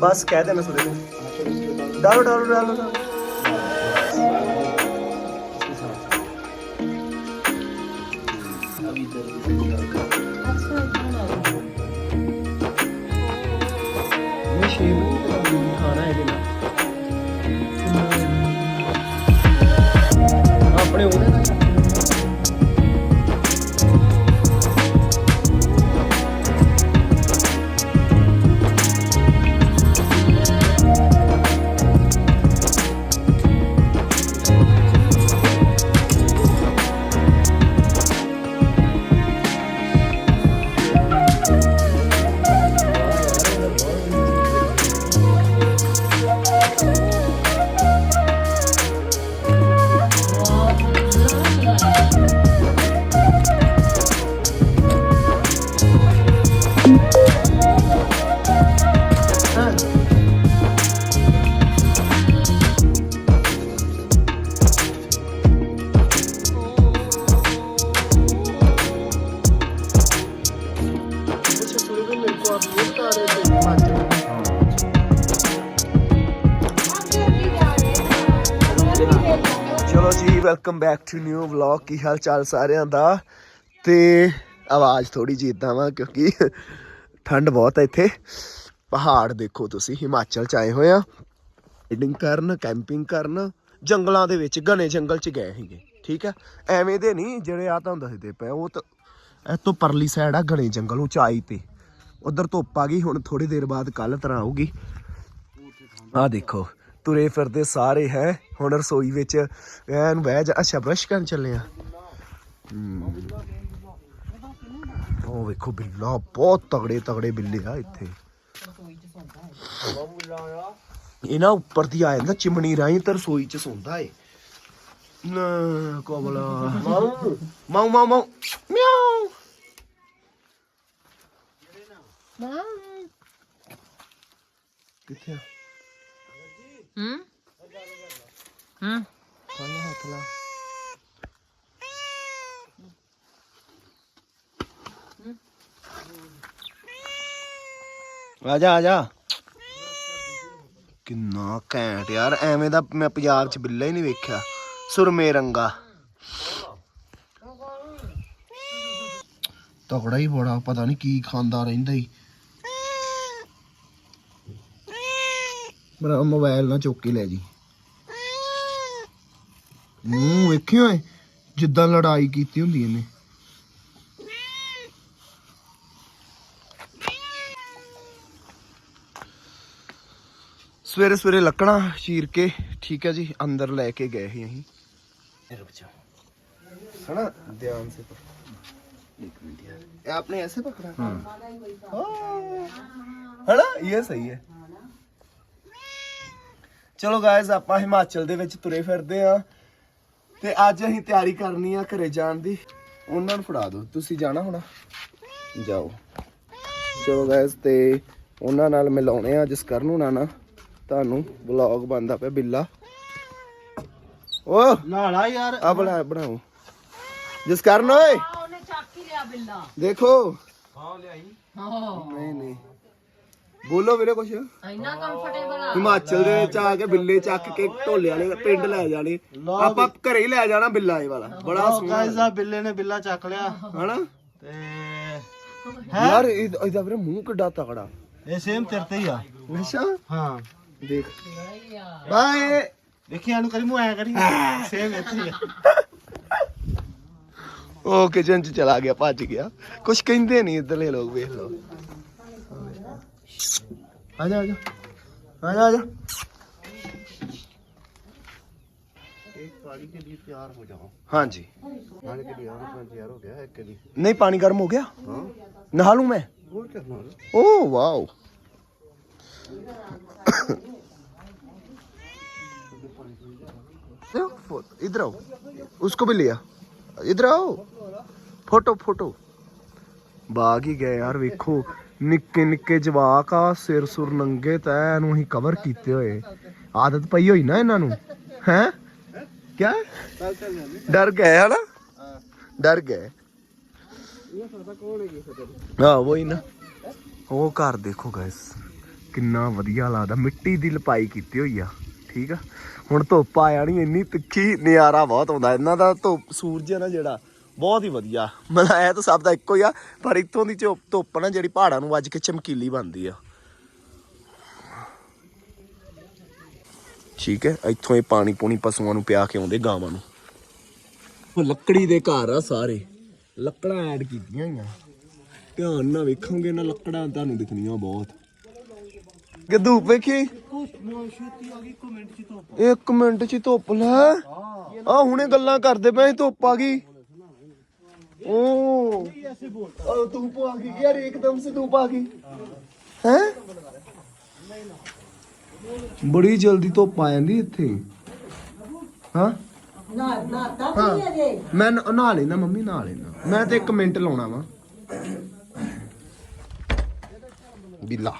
ਬਸ ਕਹਿ ਦੇਣਾ ਸੁਰੇ ਨੂੰ ਡਾਲੋ ਡਾਲੋ ਡਾਲੋ ਡਾਲੋ। ਬੈਕ ਟੂ ਨਿਊ ਵਲੌਗ ਕੀ ਹਾਲ ਚਾਲ ਸਾਰਿਆਂ ਦਾ? ਤੇ ਆਵਾਜ਼ ਥੋੜੀ ਜਿਹੀ ਇਦਾਂ ਵਾ, ਕਿਉਂਕਿ ਠੰਡ ਬਹੁਤ ਹੈ ਇੱਥੇ। ਪਹਾੜ ਦੇਖੋ ਤੁਸੀਂ, ਹਿਮਾਚਲ ਚ ਆਏ ਹੋਏ ਆ। ਰਾਈਡਿੰਗ ਕਰਨ ਕੈਂਪਿੰਗ ਕਰਨ, ਜੰਗਲਾਂ ਦੇ ਵਿੱਚ, ਘਣੇ ਜੰਗਲ ਚ ਗਏ ਸੀਗੇ, ਠੀਕ ਹੈ ਐਵੇਂ ਦੇ ਨਹੀਂ ਜਿਹੜੇ ਆ ਤੁਹਾਨੂੰ ਦੱਸਦੇ ਪਏ ਉਹ ਤਾਂ ਇਹ ਤੋਂ ਪਰਲੀ ਸਾਈਡ ਆ ਘਣੇ ਜੰਗਲ, ਉਚਾਈ ਤੇ। ਉਧਰ ਧੁੱਪ ਆ ਗਈ, ਹੁਣ ਥੋੜੀ ਦੇਰ ਬਾਅਦ ਕੱਲ ਤਰ੍ਹਾਂ ਆਊਗੀ। ਆ ਦੇਖੋ ਤੁਰੇ ਫਿਰਦੇ ਸਾਰੇ ਹੈ? ਹੁਣ ਰਸੋਈ ਵਿੱਚ ਐਨ ਬਹਿ ਜਾ। ਅੱਛਾ ਬ੍ਰਸ਼ ਕਰਨ ਚੱਲੇ ਆ। ਉਹ ਵੇਖੋ ਬਿੱਲਾ ਬਹੁਤ ਤਗੜੇ ਤਗੜੇ ਬਿੱਲੇ ਆ ਇੱਥੇ। ਇਹ ਨਾ ਉੱਪਰ ਦੀ ਆ ਜਾਂਦਾ ਚਿਮਣੀ ਰਾਹੀਂ ਤੇ ਰਸੋਈ ਚ ਸੌਂਦਾ ਏ। ਨਾ ਕੋਬਲਾ ਮਾਉ ਮਾਉ ਮਾਉ ਮਾਉ। ਮਿਆਉ। ਕਿੱਥੇ ਆ? ਹੂੰ? ਹੂੰ? ਖਾਣਾ ਹੱਥ ਲਾ। ਆ ਜਾ ਆ ਜਾ। ਕਿੰਨਾ ਘੈਂਟ ਯਾਰ ਐਵੇਂ ਦਾ ਮੈਂ ਪੰਜਾਬ 'ਚ ਬਿੱਲਾ ਹੀ ਨਹੀਂ ਵੇਖਿਆ। ਸੁਰਮੇ ਰੰਗਾ। ਤਗੜਾ ਹੀ ਬੜਾ ਪਤਾ ਨਹੀਂ ਕੀ ਖਾਂਦਾ ਰਹਿੰਦਾ ਹੀ ਮੇਰਾ ਮੋਬਾਈਲ ਨਾ ਚੁੱਕ ਕੇ ਲੈ ਜੀ ਮੂੰਹ ਵੇਖਿਓ ਏ ਜਿੱਦਾਂ ਲੜਾਈ ਕੀਤੀ ਹੁੰਦੀ ਇਹਨੇ ਸਵੇਰੇ ਸਵੇਰੇ ਲੱਕੜਾਂ ਚੀਰ ਕੇ ਠੀਕ ਹੈ ਜੀ ਅੰਦਰ ਲੈ ਕੇ ਗਏ ਸੀ ਅਸੀਂ रुक जाओ हना ध्यान से पकड़ एक मिनट यार ये आपने ऐसे पकड़ा हाँ। है ना ये सही है ਚਲੋ ਗਾਇਜ਼ ਆਪਾਂ ਹਿਮਾਚਲ ਦੇ ਵਿੱਚ ਤੁਰੇ ਫਿਰਦੇ ਆ ਤੇ ਅੱਜ ਅਸੀਂ ਤਿਆਰੀ ਕਰਨੀ ਆ ਘਰੇ ਜਾਣ ਦੀ। ਉਹਨਾਂ ਨੂੰ ਫੜਾ ਦਿਓ ਤੁਸੀਂ ਜਾਣਾ ਹੋਣਾ? ਜਾਓ। ਚਲੋ ਗਾਇਜ਼ ਤੇ ਉਹਨਾਂ ਨਾਲ ਮਿਲਾਉਣੇ ਆ ਜਿਸ ਕਰਨ ਹੁਣਾ ਨਾ ਤੁਹਾਨੂੰ ਵਲੌਗ ਬੰਦਾ ਪਿਆ ਬਿੱਲਾ। ਓ ਨਾਲਾ ਯਾਰ। ਆ ਬਣਾ ਬਣਾਓ। ਜਿਸ ਕਰਨ ਓਏ ਉਹਨੇ ਚੱਕ ਹੀ ਲਿਆ ਬਿੱਲਾ। ਦੇਖੋ। ਹਾਂ ਲਿਆਈ। ਹਾਂ। ਨਹੀਂ ਨਹੀਂ। ਬੋਲੋ ਵੀਰੇ ਕੁਛ। ਇੰਨਾ ਕੰਫਰਟੇਬਲ ਆ। ਹਿਮਾਚਲ ਦੇ ਵਿੱਚ ਆ ਕੇ ਬਿੱਲੇ ਚੱਕ ਕੇ ਢੋਲੇ ਵਾਲੇ ਪਿੰਡ ਲੈ ਜਾਣੇ। ਆਪਾਂ ਘਰੇ ਹੀ ਲੈ ਜਾਣਾ ਬਿੱਲਾ ਇਹ ਵਾਲਾ। ਬੜਾ ਸੋਹਣਾ ਗਾਇਸ ਆ ਬਿੱਲੇ ਨੇ ਬਿੱਲਾ ਚੱਕ ਲਿਆ। ਹਨਾ? ਤੇ ਯਾਰ ਇਹ- ਇਹਦਾ ਵੀਰੇ ਮੂੰਹ ਕਿੱਡਾ ਤਕੜਾ। ਇਹ ਸੇਮ ਤੇਰੇ ਤੇ ਹੀ ਆ। ਅੱਛਾ? ਹਾਂ। ਦੇਖ। ਬਾਏ। ਦੇਖੀ ਇਹਨੂੰ ਕਰੀ ਮੂੰਹ ਐ ਕਰੀ। ਸੇਮ ਇੱਥੇ ਹੀ ਆ। ਉਹ ਕਿਚਨ ਚ ਚਲਾ ਗਿਆ ਭੱਜ ਗਿਆ। ਕੁਛ ਕਹਿੰਦੇ ਨਹੀਂ ਇਧਰਲੇ ਲੋਕ ਵੇਖ ਲਓ। आजा आजा आजा आजा हाँ जी। नहीं पानी गर्म हो गया? नहा लू मैं? Oh wow. इधर आओ उसको भी लिया इधर आओ। Photo photo. बाग ही गए यार वेखो। ਨਿੱਕੇ ਨਿੱਕੇ ਜਵਾਕ ਆ, ਸਿਰ ਸੁਰ ਨੰਗੇ ਤੈ ਨੂੰ ਅਸੀਂ ਕਵਰ ਕੀਤੇ ਹੋਏ। ਆਦਤ ਪਈ ਹੋਈ ਨਾ ਇਹਨਾਂ ਨੂੰ? ਹੈ? ਕੀ ਡਰ ਗਏ, ਹਨਾ? ਡਰ ਗਏ। ਹਾਂ ਵਹੀ ਨਾ। ਉਹ ਘਰ ਦੇਖੋ ਗਾਇਸ ਕਿੰਨਾ ਵਧੀਆ ਲੱਗਦਾ। ਮਿੱਟੀ ਦੀ ਲਪਾਈ ਕੀਤੀ ਹੋਈ ਆ, ਠੀਕ ਆ? ਹੁਣ ਧੁੱਪ ਆਇਆ ਜਾਣੀ, ਇੰਨੀ ਤਿੱਖੀ ਨਿਆਰਾ ਬਹੁਤ ਆਉਂਦਾ। ਇਹਨਾਂ ਦਾ ਧੁੱਪ, ਸੂਰਜ ਹੈ ਨਾ ਜਿਹੜਾ ਬਹੁਤ ਹੀ ਵਧੀਆ। ਮਤਲਬ ਇਹ ਤਾਂ ਸਭ ਦਾ ਇੱਕੋ ਹੀ ਆ ਪਰ ਇੱਥੋਂ ਦੀ ਧੁੱਪ ਧੁੱਪ ਨਾ ਜਿਹੜੀ ਪਹਾੜਾਂ ਨੂੰ ਵੱਜ ਕੇ ਚਮਕੀਲੀ ਬਣਦੀ ਆ। ਠੀਕ ਹੈ ਇੱਥੋਂ ਇਹ ਪਾਣੀ ਪੂਣੀ ਪਸ਼ੂਆਂ ਨੂੰ ਪਿਆ ਕੇ ਆਉਂਦੇ ਗਾਵਾਂ ਨੂੰ। ਉਹ ਲੱਕੜੀ ਦੇ ਘਰ ਆ ਸਾਰੇ। ਲੱਕੜਾਂ ਐਡ ਕੀਤੀਆਂ ਹੋਈਆਂ। ਧਿਆਨ ਨਾਲ ਵੇਖੋਗੇ ਨਾ ਲੱਕੜਾਂ ਤੁਹਾਨੂੰ ਦਿਖਣੀਆਂ ਬਹੁਤ। ਗੱਦੂ ਵੇਖੀ? ਛੇਤੀ ਇੱਕ ਮਿੰਟ ਚ ਹੀ ਧੁੱਪ ਲੈ। ਆ ਹੁਣੇ ਗੱਲਾਂ ਕਰਦੇ ਪਏ ਸੀ, ਧੁੱਪ ਆ ਗਈ। ਓ। ਐਸੇ ਬੋਲ ਆ ਧੁੱਪ ਆ ਗਈ ਯਾਰ ਇੱਕਦਮ ਸੇ ਧੁੱਪ ਆ ਗਈ ਹੈ? ਬੜੀ ਜਲਦੀ ਧੁੱਪ ਆ ਹਾਂ ਨਾ ਨਾ ਤਾਂ ਕੀ ਹੈ। ਮੈਂ ਨ- ਨਹਾ ਲੈਣਾ ਮੰਮੀ ਨਹਾ ਲੈਣਾ ਮੈਂ ਤੇ 1 ਮਿੰਟ ਲਾਉਣਾ ਵਾ। ਬਿੱਲਾ।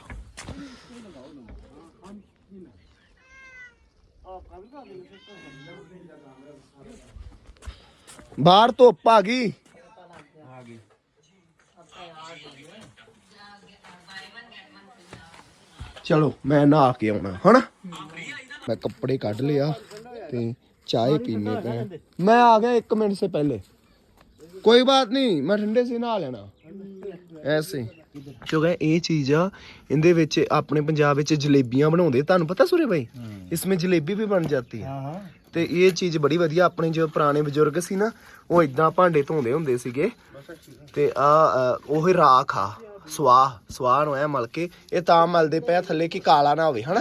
ਬਾਹਰ ਧੁੱਪ ਆ ਗਈ। ਚਲੋ ਮੈਂ ਨਹਾ ਕੇ ਆਉਣਾ ਹਨਾ? ਮੈਂ ਕੱਪੜੇ ਕੱਢ ਲਿਆ ਤੇ चाय पीने पे मैं आ गया एक मिनट से पहले कोई बात नहीं मैं ठंडे से नहा ਲੈਣਾ। ਐਸੇ। ਕਿਉਂਕਿ ਇਹ ਚੀਜ਼ ਆ ਇਹਦੇ ਵਿੱਚ ਆਪਣੇ ਪੰਜਾਬ ਵਿੱਚ ਜਲੇਬੀਆਂ ਬਣਾਉਂਦੇ ਤੁਹਾਨੂੰ ਪਤਾ ਸੁਰੇ ਭਾਈ? ਇਸਮੇ ਜਲੇਬੀ ਵੀ ਬਣ ਜਾਂਦੀ ਹੈ ਤੇ ਇਹ ਚੀਜ਼ ਬੜੀ ਵਧੀਆ ਆਪਣੇ ਜੋ ਪੁਰਾਣੇ ਬਜ਼ੁਰਗ ਸੀ ਨਾ ਉਹ ਇਦਾਂ ਭਾਂਡੇ ਧੋਂਦੇ ਹੁੰਦੇ ਸੀਗੇ। ਤੇ ਆ ਉਹ ਰਾਖ ਆ। ਸਵਾਹ ਸਵਾਹ ਨੂੰ ਐ ਮਲ ਕੇ ਇਹ ਤਾਂ ਮਲਦੇ ਪਿਆ ਥੱਲੇ ਕਿ ਕਾਲਾ ਨਾ ਹੋਵੇ ਹਨਾ?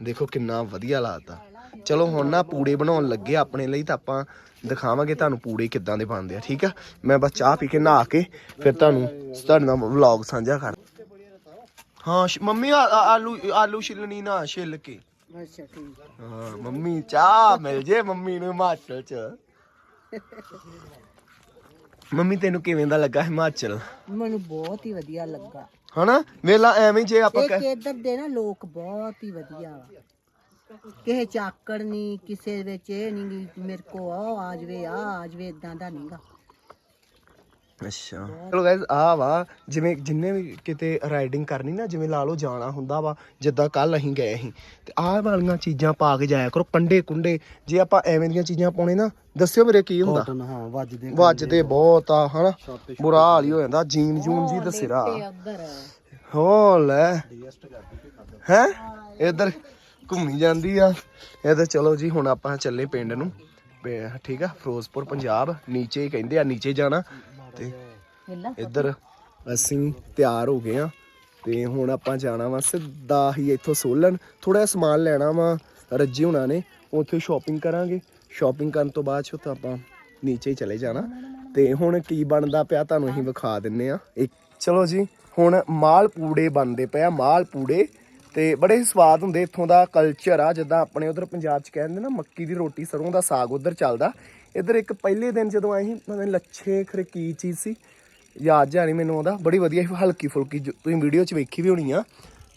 ਦੇਖੋ ਕਿੰਨਾ ਵਧੀਆ ਲੱਗਦਾ ਚਲੋ ਹੁਣ ਨਾ ਪੂੜੇ ਬਣਾਉਣ ਲੱਗੇ ਆਪਣੇ ਲਈ ਤਾਂ ਆਪਾਂ ਦਿਖਾਵਾਂਗੇ ਤੁਹਾਨੂੰ ਪੂੜੇ ਕਿੱਦਾਂ ਦੇ ਬਣਦੇ ਆ ਠੀਕ ਆ? ਮੈਂ ਬਸ ਚਾਹ ਪੀ ਕੇ ਨਹਾ ਕੇ ਫਿਰ ਤੁਹਾਨੂੰ ਤੁਹਾਡੇ ਨਾਲ ਵਲੌਗ ਸਾਂਝਾ ਕਰ ਹਾਂ ਮੰਮੀ ਆਲੂ ਆਲੂ ਛਿੱਲਣੀ ਨਾ ਛਿੱਲ ਕੇ। ਅੱਛਾ ਠੀਕ। ਹਾਂ ਮੰਮੀ ਚਾਹ ਮਿਲ ਜੇ ਮੰਮੀ ਨੂੰ ਹਿਮਾਚਲ ਚ। ਮੰਮੀ ਤੈਨੂੰ ਕਿਵੇਂ ਦਾ ਲੱਗਾ ਹਿਮਾਚਲ? ਮੈਨੂੰ ਬਹੁਤ ਹੀ ਵਧੀਆ ਲੱਗਾ। ਹਨਾ? ਵੇਲਾ ਐਵੇਂ ਜੇ ਆਪਾਂ ਇਹ ਕਹਿ- ਇੱਧਰ ਦੇ ਨਾ ਲੋਕ ਬਹੁਤ ਹੀ ਵਧੀਆ ਵਾ। ਕਿਸੇ ਚਾਕੜ ਨਹੀਂ ਕਿਸੇ ਵਿੱਚ ਇਹ ਨਹੀਂ ਮੇਰੇ ਕੋ ਆ ਆ ਜਵੇ ਆ ਆ ਜਵੇ ਇਦਾਂ ਦਾ ਨਹੀਂਗਾ ਅੱਛਾ। ਚਲੋ ਗਾਇਸ ਆ ਵਾ ਜਿਵੇਂ ਜਿੰਨੇ ਵੀ ਕਿਤੇ ਰਾਈਡਿੰਗ ਕਰਨੀ ਨਾ ਜਿਵੇਂ ਲਾ ਲਓ ਜਾਣਾ ਹੁੰਦਾ ਵਾ ਜਿੱਦਾਂ ਕੱਲ ਅਸੀਂ ਗਏ ਸੀ ਤੇ ਆਹ ਵਾਲੀਆਂ ਚੀਜ਼ਾਂ ਪਾ ਕੇ ਜਾਇਆ ਕਰੋ ਕੰਡੇ ਕੁੰਡੇ ਜੇ ਆਪਾਂ ਐਵੇਂ ਦੀਆਂ ਚੀਜ਼ਾਂ ਪਾਉਣੇ ਨਾ ਦੱਸਿਓ ਮੇਰੇ ਕੀ ਹੁੰਦਾ? ਕਾਟਨ ਹਾਂ ਵੱਜਦੇ ਵੱਜਦੇ ਬਹੁਤ। ਆ ਹਨਾ? ਬੁਰਾ ਹਾਲ ਹੀ ਹੋ ਜਾਂਦਾ ਜੀਨ ਜੂਨ ਜੀ ਦਸਿਰਾ। ਹੋ ਲੈ। ਹੈ? ਇਧਰ ਘੁੰਮੀ ਜਾਂਦੀ ਆ। ਇਹ ਤਾਂ ਚਲੋ ਜੀ ਹੁਣ ਆਪਾਂ ਚੱਲੇ ਪਿੰਡ ਨੂੰ। ਪੇ- ਠੀਕ ਆ ਫਿਰੋਜ਼ਪੁਰ ਪੰਜਾਬ ਨੀਚੇ ਹੀ ਕਹਿੰਦੇ ਆ ਨੀਚੇ ਜਾਣਾ। ਤੇ ਇੱਧਰ ਅਸੀਂ ਤਿਆਰ ਹੋ ਗਏ ਆ ਤੇ ਹੁਣ ਆਪਾਂ ਜਾਣਾ ਵਾ ਸਿੱਧਾ ਹੀ ਇੱਥੋਂ ਸੋਲਨ। ਥੋੜਾ ਜਿਹਾ ਸਮਾਨ ਲੈਣਾ ਵਾ ਰੱਜੀ ਹੁਣਾਂ ਨੇ ਉੱਥੇ ਸ਼ਾਪਿੰਗ ਕਰਾਂਗੇ। ਸ਼ਾਪਿੰਗ ਕਰਨ ਤੋਂ ਬਾਅਦ ਤਾਂ ਆਪਾਂ ਨੀਚੇ ਹੀ ਚਲੇ ਜਾਣਾ। ਤੇ ਹੁਣ ਕੀ ਬਣਦਾ ਪਿਆ ਤੁਹਾਨੂੰ ਅਸੀਂ ਵਿਖਾ ਦਿੰਨੇ ਆ ਇੱਕ ਚਲੋ ਜੀ ਹੁਣ ਮਾਲ ਪੂੜੇ ਬਣਦੇ ਪਿਆ ਮਾਲ ਪੂੜੇ। ਤੇ ਬੜੇ ਸਵਾਦ ਹੁੰਦੇ ਇੱਥੋਂ ਦਾ ਕਲਚਰ ਆ। ਜਿੱਦਾਂ ਆਪਣੇ ਉਧਰ ਪੰਜਾਬ 'ਚ ਕਹਿੰਦੇ ਨਾ ਮੱਕੀ ਦੀ ਰੋਟੀ ਸਰੋਂ ਦਾ ਸਾਗ ਉਧਰ ਚੱਲਦਾ। ਇੱਧਰ ਇੱਕ ਪਹਿਲੇ ਦਿਨ ਜਦੋਂ ਆਏ ਸੀ ਪਤਾ ਨੀ ਲੱਛੇ ਖਰੇ ਕੀ ਚੀਜ਼ ਸੀ? ਯਾਦ ਜਾਣੀ ਮੈਨੂੰ ਉਹਦਾ। ਬੜੀ ਵਧੀਆ ਸੀ ਹਲਕੀ ਫੁਲਕੀ ਜੋ ਤੁਸੀਂ ਵੀਡੀਓ 'ਚ ਵੇਖੀ ਵੀ ਹੋਣੀ ਆ।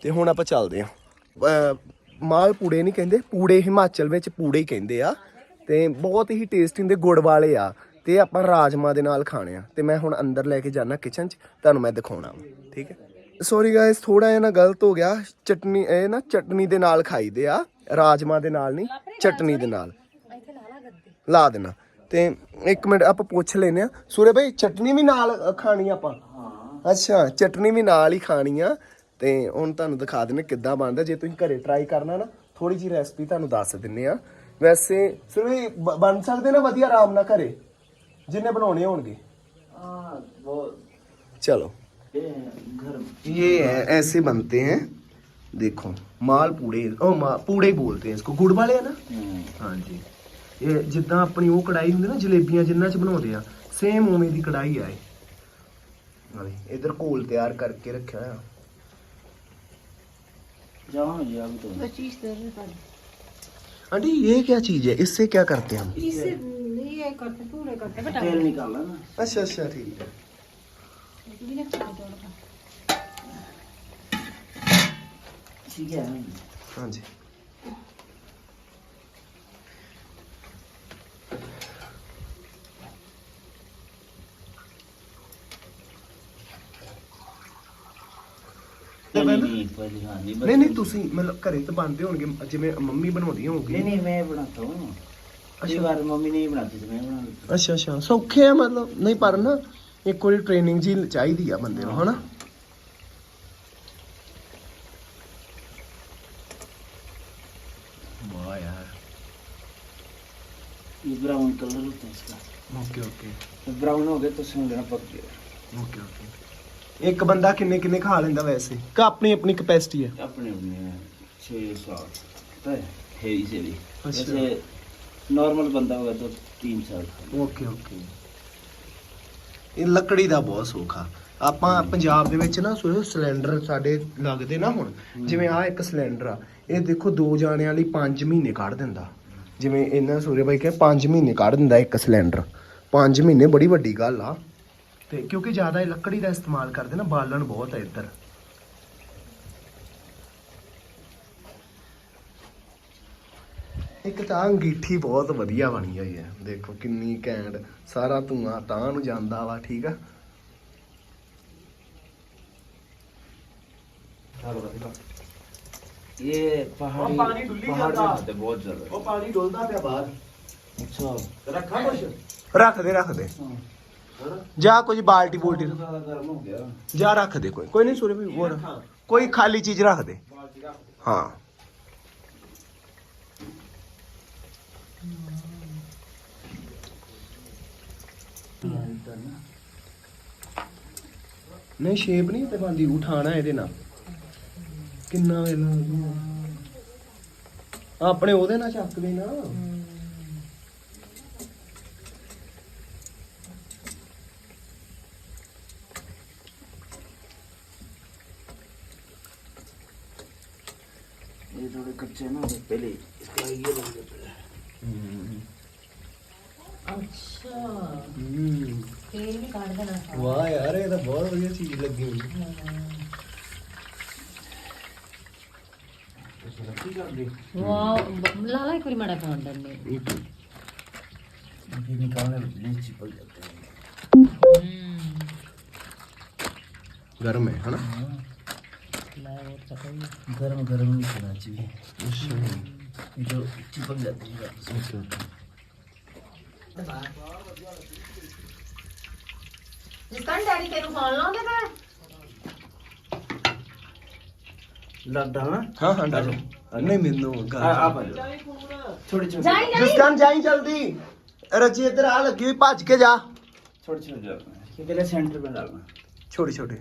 ਤੇ ਹੁਣ ਆਪਾਂ ਚੱਲਦੇ ਆ ਮਾਲ ਪੂੜੇ ਨਹੀਂ ਕਹਿੰਦੇ ਪੂੜੇ ਹਿਮਾਚਲ ਵਿੱਚ ਪੂੜੇ ਹੀ ਕਹਿੰਦੇ ਆ। ਤੇ ਬਹੁਤ ਹੀ ਟੇਸਟੀ ਹੁੰਦੇ ਗੁੜ ਵਾਲੇ ਆ। ਤੇ ਆਪਾਂ ਰਾਜਮਾ ਦੇ ਨਾਲ ਖਾਣੇ ਆ। ਤੇ ਮੈਂ ਹੁਣ ਅੰਦਰ ਲੈ ਕੇ ਜਾਣਾ ਕਿਚਨ 'ਚ ਤੁਹਾਨੂੰ ਮੈਂ ਦਿਖਾਉਣਾ। ਵਾ, ਠੀਕ ਹੈ? ਸੌਰੀ ਗਾਇਸ ਥੋੜਾ ਜਿਹਾ ਨਾ ਗਲਤ ਹੋ ਗਿਆ। ਚਟਨੀ ਇਹ ਨਾ ਚਟਨੀ ਦੇ ਨਾਲ ਖਾਈਦੇ ਆ। ਰਾਜਮਾ ਦੇ ਨਾਲ ਨਹੀਂ ਚਟਨੀ ਦੇ ਨਾਲ। ਲਾ ਦੇਣਾ। ਤੇ ਇੱਕ ਮਿੰਟ ਆਪਾਂ ਪੁੱਛ ਲੈਨੇ ਆ ਸੂਰੇ ਭਾਈ ਚਟਨੀ ਵੀ ਨਾਲ ਅ, ਖਾਣੀ ਆਪਾਂ ਅੱਛਾ ਚਟਨੀ ਵੀ ਨਾਲ ਹੀ ਖਾਣੀ ਆ ਤੇ ਹੁਣ ਤੁਹਾਨੂੰ ਦਿਖਾ ਦਿੰਨੇ ਕਿੱਦਾਂ ਬਣਦਾ ਜੇ ਤੁਸੀਂ ਘਰੇ ਟਰਾਈ ਕਰਨਾ ਨਾ ਥੋੜੀ ਜੀ ਰੈਸਪੀ ਤੁਹਾਨੂੰ ਦੱਸ ਦਿੰਨੇ ਆ ਵੈਸੇ ਸੂਰੇ ਬ- ਬਣ ਸਕਦੇ ਨਾ ਵਧੀਆ ਆਰਾਮ ਨਾਲ ਘਰੇ ਜਿੰਨੇ ਬਣਾਉਣੇ ਹੋਣਗੇ चलो ये है ऐसे बनते हैं देखो माल पूड़े ओ मा, पूड़े बोलते हैं इसको गुड़ वाले है ना हाँ जी ਇਹ ਜਿੱਦਾਂ ਆਪਣੀ ਉਹ ਕੜਾਈ ਹੁੰਦੀ ਨਾ ਜਲੇਬੀਆਂ ਜਿੰਨਾਂ ਚ ਬਣਾਉਂਦੇ ਆ ਸੇਮ ਉਵੇਂ ਦੀ ਕੜਾਈ ਆ ਇਹ ਨਾਲੇ ਇਧਰ ਘੋਲ ਤਿਆਰ ਕਰਕੇ ਰੱਖਿਆ ਹੋਇਆ जाओ ये अभी तो पच्चीस कर आंटी ये क्या चीज है इससे क्या करते हैं हम इससे ये करते पूरे करते बेटा तेल निकाला ना अच्छा अच्छा ठीक है ठीक है हाँ जी नहीं नहीं पहले हाँ नहीं ਨਹੀਂ ਨਹੀਂ ਤੁਸੀਂ ਮਤਲਬ ਘਰੇ ਤਾਂ ਬਣਦੇ ਹੋਣਗੇ ਜਿਵੇਂ ਮੰਮੀ ਬਣਾਉਂਦੀ ਹੋਊਗੀ नहीं नहीं मैं बनाता हूँ अच्छी बार मम्मी नहीं बनाती थी मैं बना लेता ਅੱਛਾ ਅੱਛਾ ਸੌਖੇ ਆ ਮਤਲਬ ਨਹੀਂ ਪਰ ਨਾ ਇੱਕ ਵਾਰੀ ਟ੍ਰੇਨਿੰਗ ਜੀ ਚਾਹੀਦੀ ਆ ਬੰਦੇ ਨੂੰ ਹਨਾ ਵਾਹ ਯਾਰ ये ब्राउन कलर होता है इसका ਓਕੇ ਓਕੇ तो ब्राउन हो गया तो उसमें लेना पक गया ਓਕੇ ਓਕੇ ਇੱਕ ਬੰਦਾ ਕਿੰਨੇ ਕਿੰਨੇ ਖਾ ਲੈਂਦਾ ਵੈਸੇ? ਕਿ ਆਪਣੀ ਆਪਣੀ ਕਪੈਸਿਟੀ ਹੈ। ਆਪਣੇ ਆਪਣੇ 6 ਸਾਲ ਤਾਂ ਹੈ ਇਜ਼ੀਲੀ ਅੱਛਾ। ਨਾਰਮਲ ਬੰਦਾ ਹੋਵੇ ਤਾਂ 3 ਸਾਲ ਓਕੇ ਓਕੇ ਇਹ ਲੱਕੜੀ ਦਾ ਬਹੁਤ ਸੌਖਾ। ਆਪਾਂ ਪੰਜਾਬ ਦੇ ਵਿੱਚ ਨਾ ਸੋ ਸਿਲੰਡਰ ਸਾਡੇ ਲੱਗਦੇ ਨਾ ਹੁਣ। ਜਿਵੇਂ ਆ ਇੱਕ ਸਿਲੰਡਰ ਆ ਇਹ ਦੇਖੋ ਦੋ ਜਾਣਿਆਂ ਲਈ 5 ਮਹੀਨੇ ਕੱਢ ਦਿੰਦਾ। ਜਿਵੇਂ ਇਹਨਾਂ ਸੂਰੇ ਬਾਈ ਕਹੇ 5 ਮਹੀਨੇ ਕੱਢ ਦਿੰਦਾ ਇੱਕ ਸਿਲੰਡਰ। 5 ਮਹੀਨੇ ਬੜੀ ਵੱਡੀ ਗੱਲ ਆ। ਤੇ ਕਿਉਂਕਿ ਜ਼ਿਆਦਾ ਇਹ ਲੱਕੜੀ ਦਾ ਇਸਤੇਮਾਲ ਕਰਦੇ ਨਾ ਬਾਲਣ ਬਹੁਤ ਹੈ ਇੱਧਰ। ਇੱਕ ਤਾਂ ਅੰਗੀਠੀ ਬਹੁਤ ਵਧੀਆ ਬਣੀ ਹੋਈ ਹੈ। ਦੇਖੋ ਕਿੰਨੀ ਘੈਂਟ ਸਾਰਾ ਧੂਆਂ ਤਾਂ ਨੂੰ ਜਾਂਦਾ ਵਾ ਠੀਕ ਆ? ਇਹ ਪਹਾੜੀ ਪਾਣੀ ਡੁੱਲੀ ਜਾਂਦਾ। ਤੇ ਬਹੁਤ ਜ਼ਿਆਦਾ। ਉਹ ਪਾਣੀ ਡੁੱਲਦਾ ਪਿਆ ਬਾਹਰ। ਅੱਛਾ। ਰੱਖਾਂ ਰੱਖ ਦੇ ਰੱਖ ਦੇ। ਜਾਂ ਕੁਝ ਬਾਲਟੀ ਬੋਲਟੀ ਜਾਂ ਰੱਖ ਦੇ ਕੋਈ। ਕੋਈ ਨਹੀਂ ਸੂਰੇ ਵੀ ਹੋਰ। ਕੋਈ ਖਾਲੀ ਚੀਜ਼ ਰੱਖ ਦੇ। ਹਾਂ। ਨਹੀਂ ਸ਼ੇਪ ਨਹੀਂ ਤੇ ਬੰਦੀ ਉਠਾਣਾ ਇਹਦੇ ਨਾਲ। ਕਿੰਨਾ ਇਹਨਾਂ ਆਪਣੇ ਉਹਦੇ ਨਾਲ ਚੱਕ ਦੇਣਾ ये थोड़े कच्चे ना होते पहले इसका ये बन गया पहले अच्छा वाह यार ये तो बहुत बढ़िया चीज लगी हुई लाला एक मड़ा फोन डालने ये निकालने लीची पड़ जाते हैं गर्म है है ना गर्म गर्म नहीं खाना चाहिए जो चिपक जाते हैं वापस। ਜਿਸ ਕੰਨ ਡੈਡੀ ਤੈਨੂੰ ਫੋਨ ਲਾਉਂਦੇ ਪਏ लग डालना ਹਾਂ ਹਾਂ ਡਾਲੋ ਨਹੀਂ ਮੈਨੂੰ आ- ਗੱਲ आप आ जाओ छोटे छोटे ਜਾਈ ਜਾਈ ਜਿਸਕਾਨ ਜਾਈ ਜਲਦੀ ਰਜੀ ਇੱਧਰ ਆ ਲੱਗੀ ਹੋਈ ਭੱਜ ਕੇ ਜਾ छोटे छोटे डालना है ये पहले सेंटर में डालना ਛੋਟੇ ਛੋਟੇ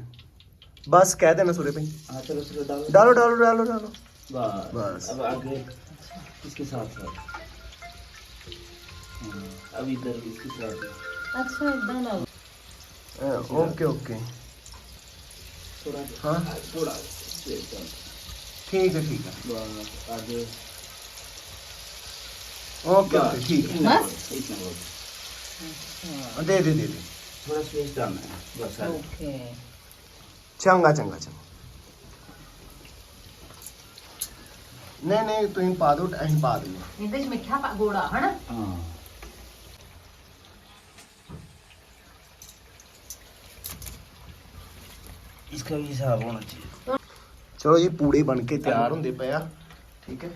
बस कह देना सूर्य भाई। हाँ, डालो। डालो डालो डालो बस। अब आगे इसके साथ साथ हाँ, अब इधर इसके साथ अच्छा डालो हाँ, ओके ओके। थोड़ा हाँ? थोड़ा ठीक है ठीक है। आगे। ओके ओके ठीक है। बस। दे दे दे दे। थोड़ा स्पेस डालना है बस ओके। ਓਕੇ ਚੰਗਾ ਚੰਗਾ ਚੰਗਾ ਨਹੀਂ ਨਹੀਂ ਤੁਸੀਂ ਪਾ ਦਿਓ ਅਸੀਂ ਪਾ ਦਿੰਦੇ ਇਹਦੇ ਚ ਮਿੱਠਾ ਪਾ- ਗੋੜਾ ਹਨਾ हाँ इसका भी हिसाब होना चाहिए ਚਲੋ ਜੀ ਪੂੜੇ ਬਣ ਕੇ ਤਿਆਰ ਹੁੰਦੇ ਪਏ ਆ ਠੀਕ ਹੈ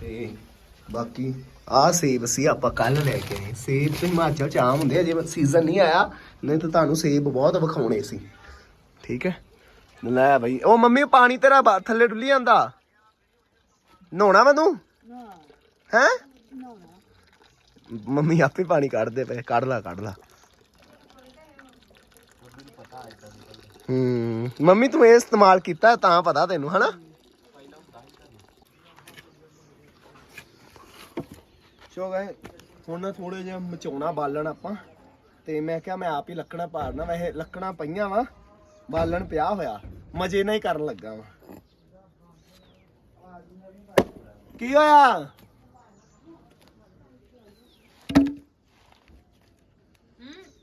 ਤੇ ਬਾਕੀ ਆਹ ਸੇਬ ਸੀ ਆਪਾਂ ਕੱਲ ਲੈ ਕੇ ਆਏ ਸੇਬ ਤੇ ਹਿਮਾਚਲ ਚ ਆਮ ਹੁੰਦੇ ਆ ਜੇ ਸੀਜ਼ਨ ਨਹੀਂ ਆਇਆ ਨਹੀਂ ਤਾਂ ਤੁਹਾਨੂੰ ਸੇਬ ਬਹੁਤ ਵਿਖਾਉਣੇ ਸੀ ਠੀਕ ਹੈ ਲੈ ਬਈ। ਉਹ ਮੰਮੀ, ਪਾਣੀ ਤੇਰਾ ਬਾ- ਥੱਲੇ ਡੁੱਲੀ ਜਾਂਦਾ। ਨਹਾਉਣਾ ਵਾ ਤੂੰ? ਹੈ? ਮੰਮੀ ਆਪੇ ਪਾਣੀ ਕੱਢਦੇ ਪਏ। ਕੱਢ ਲਾ ਕੱਢ ਲਾ। ਹੂੰ, ਮੰਮੀ ਤੂੰ ਇਹ ਇਸਤੇਮਾਲ ਕੀਤਾ, ਤਾਂ ਪਤਾ ਤੈਨੂੰ, ਹਨਾ? ਸੋ ਗਏ ਹੁਣ ਨਾ ਥੋੜੇ ਜਿਹਾ ਮਚਾਉਣਾ ਬਾਲਣ ਆਪਾਂ। ਤੇ ਮੈਂ ਕਿਹਾ ਮੈਂ ਆਪ ਹੀ ਲੱਕੜਾਂ ਪਾੜਨਾ, ਵੈਸੇ ਲੱਕੜਾਂ ਪਈਆਂ ਵਾ। ਬਾਲਣ ਪਿਆ ਹੋਇਆ। ਮਜੇ ਨਾਲ ਹੀ ਕਰਨ ਲੱਗਾ ਵਾ। ਕੀ ਹੋਇਆ?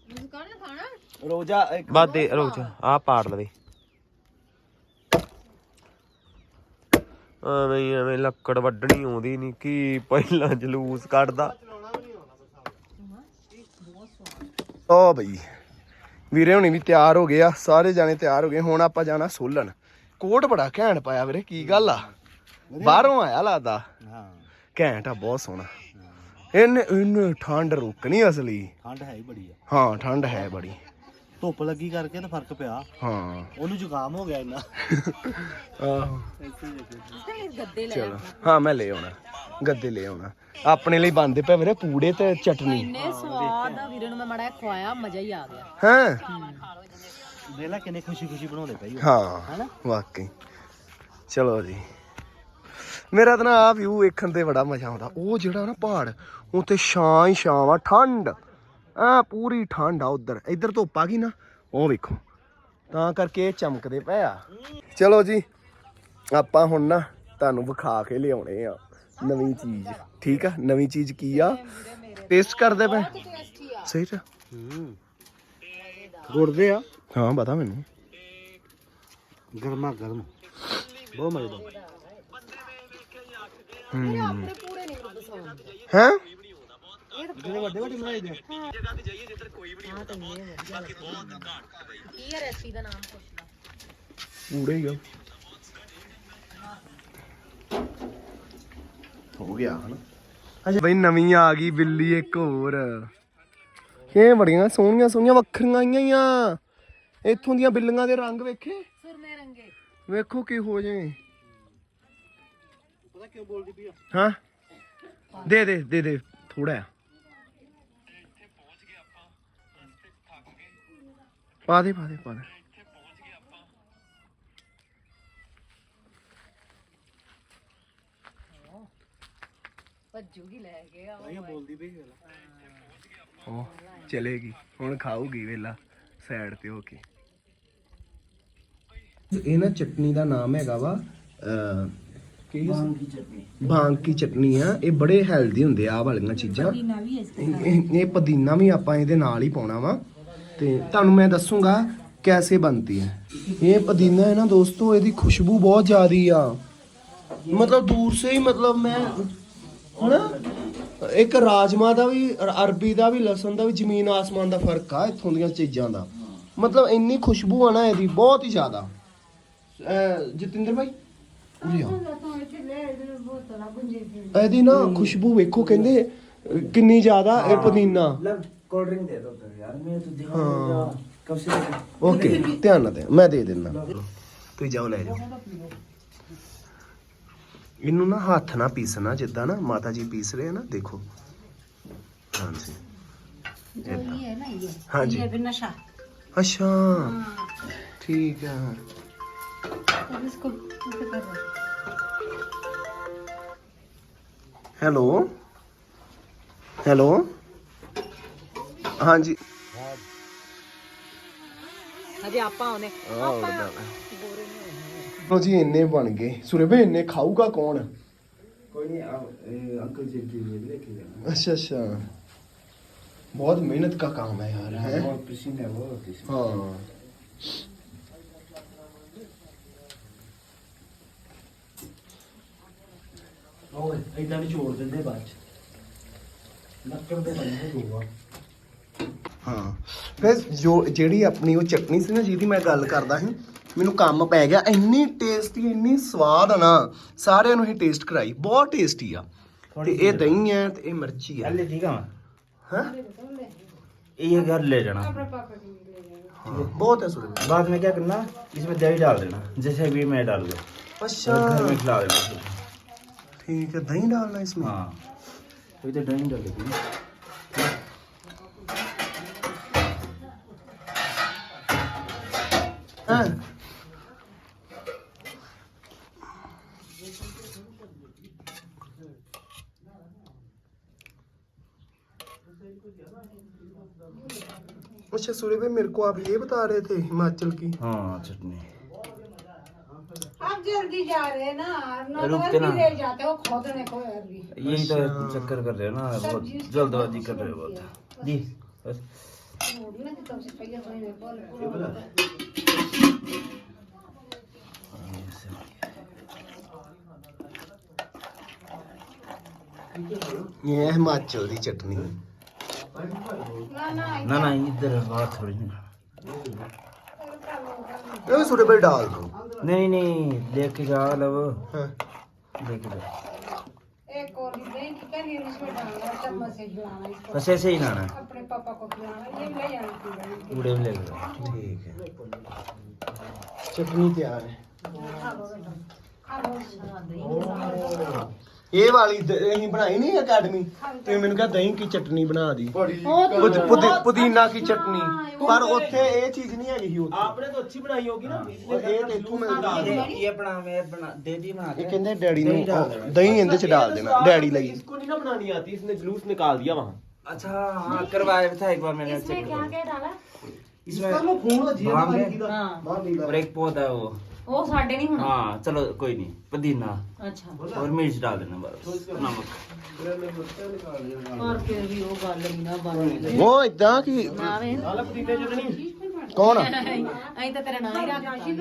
ਹੂੰ ਖਾਣਾ ਰੋਜਾ ਇੱਕ ਦੇ ਰੁਕ ਜਾ ਆ ਪਾੜ ਲਵੇ। ਐਵੇਂ ਹੀ ਐਵੇਂ ਲੱਕੜ ਵੱਢਣੀ ਆਉਂਦੀ ਨਹੀਂ ਕੀ ਪਹਿਲਾਂ ਜਲੂਸ ਕੱਢਦਾ। ਓ ਬਈ। ਵੀਰੇ ਹੁਣੀ ਵੀ ਤਿਆਰ ਹੋ ਗਏ ਆ ਸਾਰੇ ਜਾਣੇ ਤਿਆਰ ਹੋ ਗਏ ਹੁਣ ਆਪਾਂ ਜਾਣਾ ਸੋਲਣ ਕੋਟ ਬੜਾ ਘੈਂਟ ਪਾਇਆ ਵੀਰੇ ਕੀ ਗੱਲ ਆ? ਬਾਹਰੋਂ ਆਇਆ ਲੱਗਦਾ। ਹਾਂ। ਘੈਂਟ ਆ ਬਹੁਤ ਸੋਹਣਾ। ਇਹਨੇ ਇਹਨੇ ਠੰਡ ਰੁਕਣੀ ਅਸਲੀ। ਠੰਡ ਹੈ ਹੀ ਬੜੀ ਆ। ਹਾਂ ਠੰਡ ਹੈ ਬੜੀ। ਧੁੱਪ ਲੱਗੀ ਕਰਕੇ ਤਾਂ ਫ਼ਰਕ ਪਿਆ। ਹਾਂ। ਉਹਨੂੰ ਜ਼ੁਕਾਮ ਹੋ ਗਿਆ ਇੰਨਾ। ਆਹੋ ਗੱਦੇ ਲੈ ਚਲੋ। ਹਾਂ ਮੈਂ ਲੈ ਆਉਣਾ। ਗੱਦੇ ਲੈ ਆਉਣਾ। ਆਪਣੇ ਲਈ ਬੰਦੇ ਪਏ ਵੀਰੇ ਪੂੜੇ ਤੇ ਚਟਨੀ। ਇੰਨੇ ਸਵਾਦ ਆ ਵੀਰੇ ਨੂੰ ਮੈਂ ਮੜਾ ਖਵਾਇਆ ਮਜ਼ਾ ਹੀ ਆ ਗਿਆ। ਹਾਂ? ਦੇਖ ਕਿੰਨੇ ਖੁਸ਼ੀ ਖੁਸ਼ੀ ਬਣਾਉਂਦੇ ਪਈ ਹਾਂ ਵਾਕਈ। ਚਲੋ ਜੀ। ਮੇਰਾ ਤਾਂ ਨਾ ਆ ਵਿਊ ਵੇਖਣ ਤੇ ਬੜਾ ਮਜ਼ਾ ਆਉਂਦਾ। ਉਹ ਜਿਹੜਾ ਨਾ ਪਹਾੜ ਉੱਤੇ ਛਾਂ ਹੀ ਛਾਂ ਆ ਠੰਡ। ਆ ਪੂਰੀ ਠੰਡ ਆ ਉਧਰ। ਇੱਧਰ ਧੁੱਪ ਆ ਗਈ ਨਾ ਉਹ ਵੇਖੋ। ਤਾਂ ਕਰਕੇ ਇਹ ਚਮਕਦੇ ਪਏ ਆ। ਚਲੋ ਜੀ ਆਪਾਂ ਹੁਣ ਨਾ ਤੁਹਾਨੂੰ ਵਿਖਾ ਕੇ ਲਿਆਉਣੇ ਆ ਨਵੀਂ ਚੀਜ਼। ਠੀਕ ਆ? ਨਵੀਂ ਚੀਜ਼ ਕੀ ਆ? ਟੇਸਟ ਕਰਦੇ ਪਏ? ਸਹੀ ਤਾਂ। ਗੁਰਦੇ ਆ। ਹਾਂ ਪਤਾ ਮੈਨੂੰ। ਗਰਮਾ ਗਰਮ। ਬਹੁਤ ਮਜ਼ੇਦਾਰ ਹੈ? ਜਿਹੜੇ ਵੱਡੇ ਵੱਡੇ ਬਣਾਈ ਦੇ ਕੀ ਹੈ ਰੈਸਪੀ ਦਾ ਨਾਮ ਪੁੱਛ ਲਾ ਹੀ ਆ। ਹੋ ਗਿਆ ਹਨਾ? ਅੱਛਾ ਬਈ ਨਵੀਂ ਆ ਗਈ ਬਿੱਲੀ ਇੱਕ ਹੋਰ। ਇਹ ਬੜੀਆਂ ਸੋਹਣੀਆਂ ਸੋਹਣੀਆਂ ਵੱਖਰੀਆਂ ਆਈਆਂ ਆ। ਇੱਥੋਂ ਦੀਆਂ ਬਿੱਲੀਆਂ ਦੇ ਰੰਗ ਵੇਖੇ? ਸੁਰਮੇ ਰੰਗੇ। ਵੇਖੋ ਕੀ ਹੋ ਜੇ ਪਤਾ ਕਿਉਂ ਬੋਲਦੀ ਪਈ ਆ? ਹਾਂ? ਦੇ ਦੇ ਦੇ ਦੇ ਥੋੜਾ ਪਾ ਦੇ ਪਾ ਦੇ ਪਾ ਦੇ। ਚਲੇਗੀ ਹੁਣ ਖਾਊਗੀ ਵੇਲਾ ਸਾਈਡ ਤੇ ਹੋ ਕੇ। ਇਹ ਨਾ ਚਟਨੀ ਦਾ ਨਾਮ ਹੈਗਾ ਵਾ ਅਹ, ਦੀ ਚਟਨੀ। ਆ ਇਹ ਬੜੇ ਹੈਲਦੀ ਹੁੰਦੇ ਆ ਆਹ ਵਾਲੀਆਂ ਚੀਜ਼ਾਂ। ਇਹ- ਇਹ ਇਹ ਪੁਦੀਨਾ ਵੀ ਆਪਾਂ ਇਹਦੇ ਨਾਲ ਹੀ ਪਾਉਣਾ ਵਾ। ਤੇ ਤੁਹਾਨੂੰ ਮੈਂ ਦੱਸੂਗਾ ਕੈਸੇ ਬਣਦੀ ਹੈ ਇਹ ਪੁਦੀਨਾ ਹੈ ਨਾ ਦੋਸਤੋ ਇਹਦੀ ਖੁਸ਼ਬੂ ਬਹੁਤ ਜ਼ਿਆਦੀ ਆ ਮਤਲਬ ਦੂਰ ਸੇ ਹੀ ਮਤਲਬ ਮੈਂ ਹਨਾ ਇੱਕ ਰਾਜਮਾ ਦਾ ਵੀ ਅਰ- ਅਰਬੀ ਦਾ ਵੀ ਲਸਣ ਦਾ ਵੀ ਜ਼ਮੀਨ ਆਸਮਾਨ ਦਾ ਫਰਕ ਆ ਇੱਥੋਂ ਦੀਆਂ ਚੀਜ਼ਾਂ ਦਾ ਮਤਲਬ ਇੰਨੀ ਖੁਸ਼ਬੂ ਆ ਨਾ ਇਹਦੀ ਬਹੁਤ ਹੀ ਜ਼ਿਆਦਾ ਅਹ ਜਤਿੰਦਰ ਭਾਈ ਉਰੇ ਆ ਇਹਦੀ ਨਾ ਖੁਸ਼ਬੂ ਵੇਖੋ ਕਹਿੰਦੇ ਅਹ ਕਿੰਨੀ ਜ਼ਿਆਦਾ ਇਹ ਪੁਦੀਨਾ मतलब कोल्ड ड्रिंक दे दो फिर यार मैं तो ध्यान हाँ। नहीं दिया। कब से लेके- ਓਕੇ ਧਿਆਨ ਨਾਲ ਦੇ ਮੈਂ ਦੇ ਦਿੰਦਾ ਤੁਸੀਂ ਜਾਓ ਲੈ ਜਾਓ ਇਹਨੂੰ ਨਾ ਹੱਥ ਨਾਲ ਪੀਸਣਾ ਜਿੱਦਾਂ ਨਾ ਮਾਤਾ ਜੀ ਪੀਸ ਰਹੇ ਆ ਨਾ ਦੇਖੋ ਹਾਂਜੀ ਏਦਾਂ। ਇਹ ਨਾ ਇਹ ਹਾਂਜੀ ਇਹ ਫਿਰ ਨਸ਼ਾ ਅੱਛਾ ਠੀਕ ਆ अब इसको ऐसे कर रहे ਹੈਲੋ ਹੈਲੋ ਹਾਂਜੀ ਹਜੇ ਆਪਾਂ ਆਉਨੇ ਲੋ ਜੀ ਇੰਨੇ ਬਣ ਗਏ ਸੁਰੇ ਭਾਈ ਇੰਨੇ ਖਾਊਗਾ ਕੌਣ कोई नहीं आओ ए, अंकल जी के लिए लेके जाना अच्छा अच्छा बहुत मेहनत का काम है यार है बहुत पसीना है वो पसीना हाँ ओए इधर ही छोड़ देते बाद च। नक्कर दे बंदे दूंगा ਹਾਂ ਫਿਰ ਜੋ ਜਿਹੜੀ ਆਪਣੀ ਉਹ ਚਟਨੀ ਸੀ ਨਾ ਜਿਹਦੀ ਮੈਂ ਗੱਲ ਕਰਦਾ ਸੀ ਮੈਨੂੰ ਕੰਮ ਪੈ ਗਿਆ ਇੰਨੀ ਟੇਸਟੀ ਇੰਨੀ ਸਵਾਦ ਆ ਨਾ ਸਾਰਿਆਂ ਨੂੰ ਹੀ ਟੇਸਟ ਕਰਾਈ ਬਹੁਤ ਟੇਸਟੀ ਆ ਤੇ ਇਹ ਦਹੀਂ ਹੈ ਤੇ ਇਹ ਮਿਰਚੀ ਆ ले ठीक है ਹਾਂ ये घर ले जाना ਬਹੁਤ ਹੈ ਸੁਰੇ ਭਾਈ। बाद में क्या करना इसमें दही डाल देना जैसे भी मैं डाल दो ਅੱਛਾ घर में खिला देना ठीक है दही डालना इसमें हाँ तो इधर दही डालेगी हाँ अच्छा सूर्य भाई मेरे को आप ये बता रहे थे हिमाचल की? हाँ चटनी। आप जल्दी जा रहे हैं ना रुक के ना। ले जाते हो खोदने को यही तो चक्कर कर रहे हो ना बहुत जल्दबाजी कर रहे हो बहुत। जी बस। ना कि तुमसे पहले कोई बोल ये है हिमाचल की चटनी ना ना ना ना इधर बात थोड़ी ना ये भी सूर्य भाई डाल दो नहीं नहीं देख के जाओ लब ਹਾਂ देख के जाओ बस ऐसे ही खाना अपने पापा को खिलाना ये ले जाना पूरे में ले लो ਠੀਕ ਹੈ ਚਟਨੀ ਤਿਆਰ ਹੈ ਇਹ ਵਾਲੀ ਦ- ਅਸੀਂ ਬਣਾਈ ਨਹੀਂ ਅਕੈਡਮੀ ਤੇ ਮੈਨੂੰ ਕਿਹਾ ਦਹੀਂ ਕੀ ਚਟਨੀ ਬਣਾ ਦੀ ਪੁਦ- ਪੁਦੀ- ਪੁਦੀਨਾ ਕੀ ਚਟਨੀ ਪਰ ਉੱਥੇ ਇਹ ਚੀਜ਼ ਨਹੀਂ ਹੈਗੀ ਸੀ ਉੱਥੇ आपने तो अच्छी बनाई होगी ना ਇਹ ਤੇ ਇੱਥੋਂ ਮਿਲਦੀ ਹੈ ये बना मैं बना दे दी बना ਇਹ ਕਹਿੰਦੇ ਡੈਡੀ ਨੂੰ ਉਹ ਦਹੀਂ ਇਹਦੇ ਚ ਡਾਲ ਦੇਣਾ ਡੈਡੀ ਲਈ इसको नहीं ना बनानी आती इसने जुलूस निकाल दिया वहाँ अच्छा हाँ करवाया था एक बार मैंने इसमें क्या क्या डाला इसमें भांग है हाँ और एक पौधा है वो वो साढ़े नहीं होना हाँ चलो कोई नहीं पुदीना अच्छा और मिर्च डाल देना बस नमक और फिर भी वो गल नहीं ना बन ਉਹ ਇਦਾਂ ਕਿ ਨਾ ਵੇ ਕੌਣ ਆ ਅਸੀਂ ਤਾਂ ਤੇਰਾ ਨਾਂ ਹੀ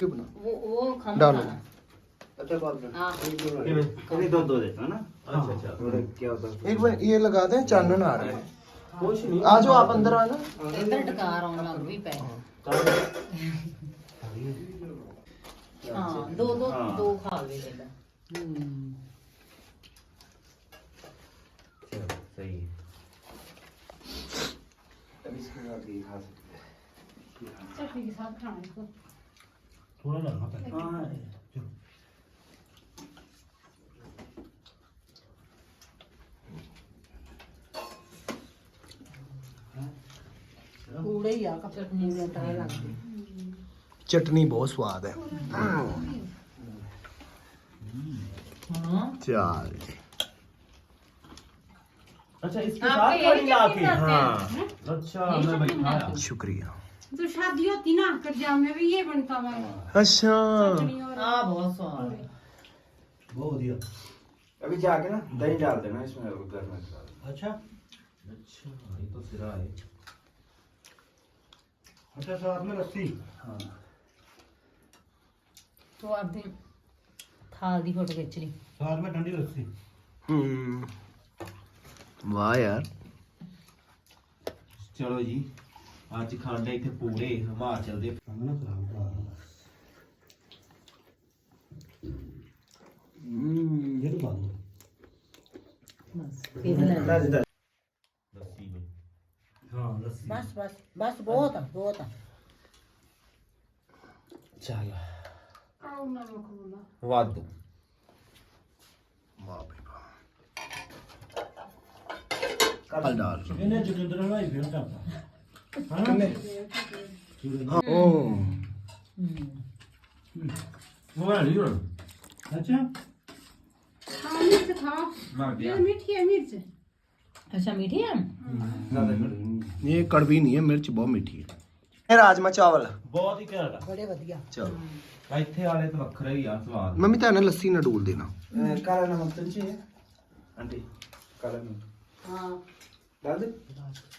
क्यों बना? वो वो खाना डालो अच्छा हाँ। दो दो देता ना? हाँ। अच्छा अच्छा। हाँ। क्या होता एक बार ये लगा दें चांदन आ रहा है। कुछ नहीं। आ जाओ आप अंदर आ जाओ। इधर टका रहा हूँ लग भी पे हाँ। दो दो दो खा ले ले सही अब इसके साथ ही खा सकते हैं। चटनी के साथ खाना इसको। थोड़ा डालना पड़ेगा हाँ ਕੂੜੇ ਹੀ ਆ ਚਟਨੀ ਦੇ ਤਰ੍ਹਾਂ ਲੱਗਦੀ ਚਟਨੀ ਬਹੁਤ ਸਵਾਦ ਹੈ ਹਾਂ ਚਾਲ अच्छा इसके साथ पानी ला के हाँ अच्छा मैं बैठाया ਸ਼ੁਕਰੀਆ तो शादी होती ना करजा में भी ये बनता हुआ अच्छा चटनी और हाँ बहुत स्वाद है बहुत बढ़िया अभी जाके ना दही डाल देना इसमें उधर में अच्छा अच्छा ये तो सिरा है अच्छा साथ में लस्सी हाँ तो आधे थाल दी फोटो खिंच ली साथ में ठंडी लस्सी हम्म वाह यार चलो जी ਅੱਜ ਖਾਂਡੇ ਇੱਥੇ ਪੂਰੇ ਹਿਮਾਚਲ ਦੇ। ਹੂੰ ਇਹ ਤਾਂ ਬਸ ਫਿਰ ਲੈ ਲੱਸੀ ਨੇ ਹਾਂ ਲੱਸੀ। ਬਸ ਬਸ ਬਸ ਬਹੁਤ ਆ ਬਹੁਤ ਆ। चलो ਵਾਧੂ। ਵਾਹ ਬਈ ਵਾਹ ਹਲ ਡਾਲ ਇਹਨੇ ਜਗਿੰਦਰ ਹਲਵਾਈ ਫੇਰ ਕਰਦਾ ਉਹ ਮੋਬਾਈਲ ਹੀ ਹੁਣ ਅੱਛਾ हाँ मिर्च था ਮਰ ये मीठी है मिर्च ਅੱਛਾ ਮੀਠੀ ਆ ज्यादा कड़वी ਇਹ ਕੜਵੀ ਨਹੀਂ ਹੈ ਮਿਰਚ ਬਹੁਤ ਮਿੱਠੀ ਹੈ ਇਹ ਰਾਜਮਾ ਚਾਵਲ ਬਹੁਤ ਹੀ ਘੈਂਟ ਬੜੇ ਵਧੀਆ ਚਲੋ ਆ ਇੱਥੇ ਵਾਲੇ ਤਾਂ ਵੱਖਰੇ ਹੀ ਆ ਸਵਾਦ ਮੰਮੀ ਤਾਂ ਨਾ ਲੱਸੀ ਨਾ ਡੋਲ ਦੇਣਾ नहीं काला नमक तो नहीं चाहिए आंटी काला नमक ਹਾਂ डाल दे लस्सी ना ਪਾ ਦੇ